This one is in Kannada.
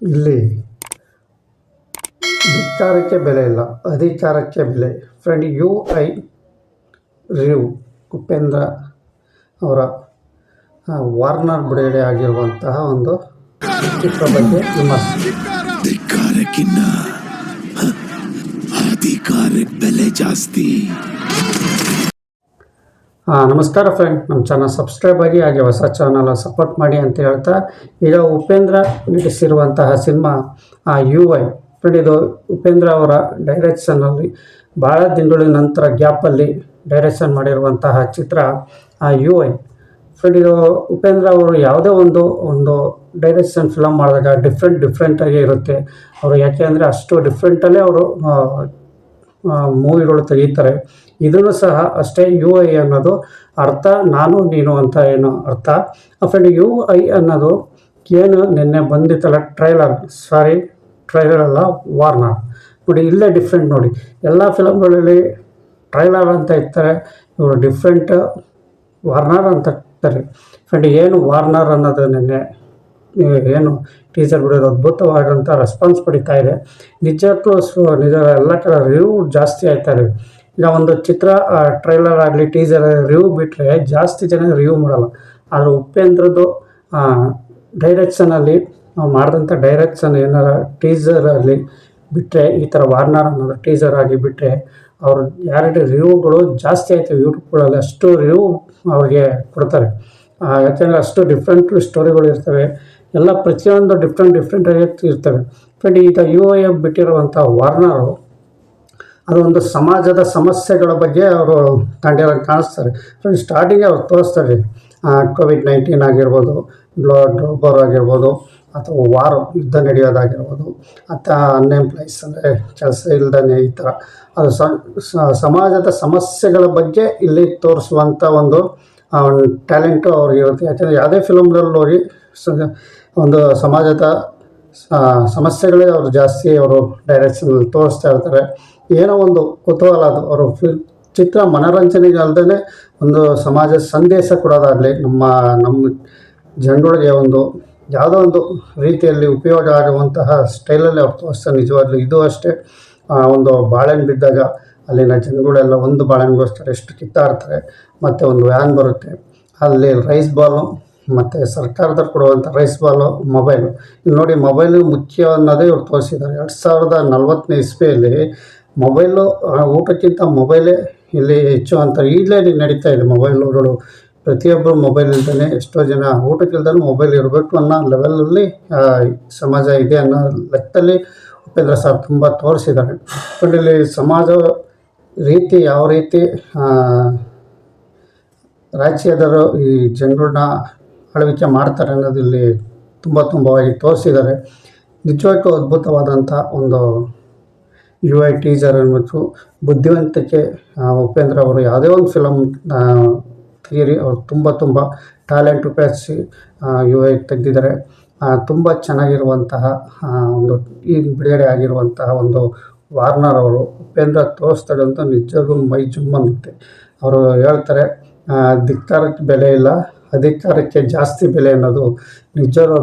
ಇಲ್ಲಿ ಧಿಕ್ಕಾರಕ್ಕೆ ಬೆಲೆ ಇಲ್ಲ, ಅಧಿಕಾರಕ್ಕೆ ಬೆಲೆ. Friend, U I review Upendra ಅವರ ವಾರ್ನರ್ ಬಿಡುಗಡೆ ಆಗಿರುವಂತಹ ಒಂದು ಚಿತ್ರ ಬಗ್ಗೆ ವಿಮರ್ಶೆ ಅಧಿಕಾರಕ್ಕೆ ಬೆಲೆ ಜಾಸ್ತಿ. ನಮಸ್ಕಾರ ಫ್ರೆಂಡ್ ನಮ್ಮ ಚಾನಲ್ ಸಬ್ಸ್ಕ್ರೈಬ್ ಆಗಿ, ಹಾಗೆ ಹೊಸ ಚಾನಲ್ ಸಪೋರ್ಟ್ ಮಾಡಿ ಅಂತ ಹೇಳ್ತಾ, ಈಗ ಉಪೇಂದ್ರ ನಟಿಸಿರುವಂತಹ ಸಿನಿಮಾ ಯು ಐ ಫ್ರೆಂಡ್ ಇದು ಉಪೇಂದ್ರ ಅವರ ಡೈರೆಕ್ಷನಲ್ಲಿ ಭಾಳ ದಿನಗಳ ನಂತರ ಗ್ಯಾಪಲ್ಲಿ ಡೈರೆಕ್ಷನ್ ಮಾಡಿರುವಂತಹ ಚಿತ್ರ ಯು ಐ ಫ್ರೆಂಡ್ ಇದು ಉಪೇಂದ್ರ ಅವರು ಯಾವುದೇ ಒಂದು ಒಂದು ಡೈರೆಕ್ಷನ್ ಫಿಲಮ್ ಮಾಡಿದಾಗ ಡಿಫ್ರೆಂಟ್ ಡಿಫ್ರೆಂಟಾಗಿ ಇರುತ್ತೆ. ಅವರು ಯಾಕೆ ಅಂದರೆ ಅಷ್ಟು ಡಿಫ್ರೆಂಟಲ್ಲೇ ಅವರು ಮೂವಿಗಳು ತೆಗೀತಾರೆ. ಇದನ್ನು ಸಹ ಅಷ್ಟೇ ಯು ಐ ಅನ್ನೋದು ಅರ್ಥ, ನಾನು, ನೀನು ಅಂತ ಏನು ಅರ್ಥ. ಫ್ರೆಂಡ್ ಯು ಐ ಅನ್ನೋದು ಏನು ನಿನ್ನೆ ಬಂದಿತ್ತಲ್ಲ ಟ್ರೈಲರ್ ಸಾರಿ ಟ್ರೈಲರ್ ಅಲ್ಲ ವಾರ್ನರ್ ನೋಡಿ, ಇಲ್ಲೇ ಡಿಫ್ರೆಂಟ್ ನೋಡಿ. ಎಲ್ಲ ಫಿಲಮ್ಗಳಲ್ಲಿ ಟ್ರೈಲರ್ ಅಂತ ಇರ್ತಾರೆ, ಇವರು ಡಿಫ್ರೆಂಟ್ ವಾರ್ನರ್ ಅಂತ ಇರ್ತಾರೆ. ಫ್ರೆಂಡ್ ಏನು ವಾರ್ನರ್ ಅನ್ನೋದು ನಿನ್ನೆ ಏನು ಟೀಚರ್ ಬಿಡೋದು ಅದ್ಭುತವಾದಂಥ ರೆಸ್ಪಾನ್ಸ್ ಪಡಿತಾ ಇದೆ. ನಿಜಕ್ಕೂ ಸೊ, ನಿಜ, ಎಲ್ಲ ಕಡೆ ರಿವ್ಯೂ ಜಾಸ್ತಿ ಆಯ್ತಾ ಇದೆ. ಈಗ ಒಂದು ಚಿತ್ರ ಟ್ರೈಲರ್ ಆಗಲಿ ಟೀಸರ್ ರಿವ್ಯೂ ಬಿಟ್ಟರೆ ಜಾಸ್ತಿ ಜನ ರಿವ್ಯೂ ಮಾಡಲ್ಲ. ಆದರೆ ಉಪೇಂದ್ರದ್ದು ಡೈರೆಕ್ಷನಲ್ಲಿ ನಾವು ಮಾಡಿದಂಥ ಡೈರೆಕ್ಷನ್ ಏನಾರ ಟೀಸರ್ ಆಗಲಿ ಬಿಟ್ಟರೆ ಈ ಥರ ವಾರ್ನರ್ ಅನ್ನೋದು ಟೀಸರ್ ಆಗಿ ಬಿಟ್ಟರೆ ಅವರು ಯಾರಿಗೆ ರಿವ್ಯೂಗಳು ಜಾಸ್ತಿ ಆಯಿತು ಯೂಟ್ಯೂಬ್ಗಳಲ್ಲಿ ಅಷ್ಟು ರಿವ್ಯೂ ಅವ್ರಿಗೆ ಕೊಡ್ತಾರೆ. ಯಾಕೆಂದರೆ ಅಷ್ಟು ಡಿಫ್ರೆಂಟ್ ಸ್ಟೋರಿಗಳು ಇರ್ತವೆ. ಎಲ್ಲ ಪ್ರತಿಯೊಂದು ಡಿಫ್ರೆಂಟ್ ಡಿಫ್ರೆಂಟಾಗಿ ಇರ್ತವೆ. ಫ್ರೆಂಡ್ ಈಗ ಯು ಎಫ್ ಬಿಟ್ಟಿರುವಂಥ ವಾರ್ನರು ಅದೊಂದು ಸಮಾಜದ ಸಮಸ್ಯೆಗಳ ಬಗ್ಗೆ ಅವರು ತಂಡಿಯಲ್ಲಿ ಕಾಣಿಸ್ತಾರೆ. ಫ್ರೆಂಡ್ ಸ್ಟಾರ್ಟಿಂಗ್ ಅವ್ರು ತೋರಿಸ್ತಾರೆ. ಕೋವಿಡ್ ನೈನ್ಟೀನ್ ಆಗಿರ್ಬೋದು ಬ್ಲಡ್ ರೋಬರ್ ಆಗಿರ್ಬೋದು, ಅಥವಾ ವಾರ ಯುದ್ಧ ನಡೆಯೋದಾಗಿರ್ಬೋದು ಅಥವಾ ಅನ್ಎಂಪ್ಲಾಯ್ಸ್ ಅಂದರೆ ಕೆಲಸ ಇಲ್ದೇ ಈ ಥರ ಅದು ಸಮಾಜದ ಸಮಸ್ಯೆಗಳ ಬಗ್ಗೆ ಇಲ್ಲಿ ತೋರಿಸುವಂಥ ಒಂದು ಟ್ಯಾಲೆಂಟು ಅವ್ರಿಗೆ ಇರುತ್ತೆ ಯಾಕಂದರೆ ಯಾವುದೇ ಫಿಲಮ್ನಲ್ಲಿ ಸ- ಒಂದು ಸಮಾಜದ ಸಮಸ್ಯೆಗಳೇ ಅವರು ಜಾಸ್ತಿ ಅವರು ಡೈರೆಕ್ಷನಲ್ಲಿ ತೋರಿಸ್ತಾ ಇರ್ತಾರೆ. ಏನೋ ಒಂದು ಕುತೂಹಲ ಅದು. ಅವರು ಫಿಲ್ ಚಿತ್ರ ಮನೋರಂಜನೆಗೆ ಅಲ್ಲದೆ ಒಂದು ಸಮಾಜ ಸಂದೇಶ ಕೊಡೋದಾಗಲಿ ನಮ್ಮ ನಮ್ಮ ಜನಗಳಿಗೆ ಒಂದು ಯಾವುದೋ ಒಂದು ರೀತಿಯಲ್ಲಿ ಉಪಯೋಗ ಆಗುವಂತಹ ಸ್ಟೈಲಲ್ಲಿ ಅವ್ರು ತೋರಿಸ್ತಾರೆ. ನಿಜವಾಗ್ಲೂ ಇದು ಅಷ್ಟೇ. ಒಂದು ಬಾಳೆಹಣ್ಣು ಬಿದ್ದಾಗ ಅಲ್ಲಿನ ಜನಗಳೆಲ್ಲ ಒಂದು ಬಾಳೆಹಣ್ಣಿಗೋಸ್ಕರ ಎಷ್ಟು ಕಿತ್ತಾಡ್ತಾರೆ, ಮತ್ತು ಒಂದು ವ್ಯಾನ್ ಬರುತ್ತೆ. ಅಲ್ಲಿ ರೈಸ್ ಬಾಲು ಮತ್ತು ಸರ್ಕಾರದವ್ರು ಕೊಡುವಂಥ ರೈಸ್ ಬಾಲು ಮೊಬೈಲು ಇಲ್ಲಿ ನೋಡಿ ಮೊಬೈಲು ಮುಖ್ಯ ಅನ್ನೋದೇ ಇವ್ರು ತೋರಿಸಿದ್ದಾರೆ. ಎರಡು ಸಾವಿರದ ನಲ್ವತ್ತನೇ ಇಸ್ವಿಯಲ್ಲಿ ಮೊಬೈಲು ಊಟಕ್ಕಿಂತ ಮೊಬೈಲೇ ಇಲ್ಲಿ ಹೆಚ್ಚು ಅಂತ ಈಗಲೇ ನಡೀತಾ ಇದೆ ಮೊಬೈಲ್ಗಳು ಪ್ರತಿಯೊಬ್ಬರು ಮೊಬೈಲ್ ಇಲ್ದೇ ಎಷ್ಟೋ ಜನ ಊಟಕ್ಕಿಲ್ದೇ ಮೊಬೈಲ್ ಇರಬೇಕು ಅನ್ನೋ ಲೆವೆಲಲ್ಲಿ ಸಮಾಜ ಇದೆ ಅನ್ನೋ ಲೆಕ್ಕದಲ್ಲಿ ಉಪೇಂದ್ರ ಸರ್ ತುಂಬ ತೋರಿಸಿದ್ದಾರೆ. ಬಟ್ ಇಲ್ಲಿ ಸಮಾಜ ರೀತಿ ಯಾವ ರೀತಿ ಆ, ರಾಜ್ಯದವರು ಈ ಜನರನ್ನ ಆಳ್ವಿಕೆ ಮಾಡ್ತಾರೆ ಅನ್ನೋದಿಲ್ಲಿ ತುಂಬ ತುಂಬವಾಗಿ ತೋರಿಸಿದ್ದಾರೆ. ನಿಜವಾಗ್ಲೂ ಅದ್ಭುತವಾದಂಥ ಒಂದು ಯು ಐ ಟೀಸರ್ ಅನ್ಬಿಟ್ಟು ಬುದ್ಧಿವಂತಿಕೆ ಉಪೇಂದ್ರ ಅವರು ಯಾವುದೇ ಒಂದು ಫಿಲಮ್ ತೆಗೀರಿ ಅವರು ತುಂಬ ತುಂಬ ಟ್ಯಾಲೆಂಟ್ ಉಪಯೋಗಿಸಿ ಯು ಐ ತೆಗೆದಿದ್ದಾರೆ. ತುಂಬ ಚೆನ್ನಾಗಿರುವಂತಹ ಒಂದು ಈ ಬಿಡುಗಡೆ ಆಗಿರುವಂತಹ ಒಂದು ವಾರ್ನರ್ ಅವರು ಉಪೇಂದ್ರ ಅಂತ ನಿಜವಾಗ್ಲೂ ಮೈ ಜುಮ್ ಅವರು ಹೇಳ್ತಾರೆ ಧಿಕ್ಕಾರಕ್ಕೆ ಬೆಲೆ ಇಲ್ಲ, ಅಧಿಕಾರಕ್ಕೆ ಜಾಸ್ತಿ ಬೆಲೆ ಅನ್ನೋದು ನಿಜವಾಗ್ಲೂ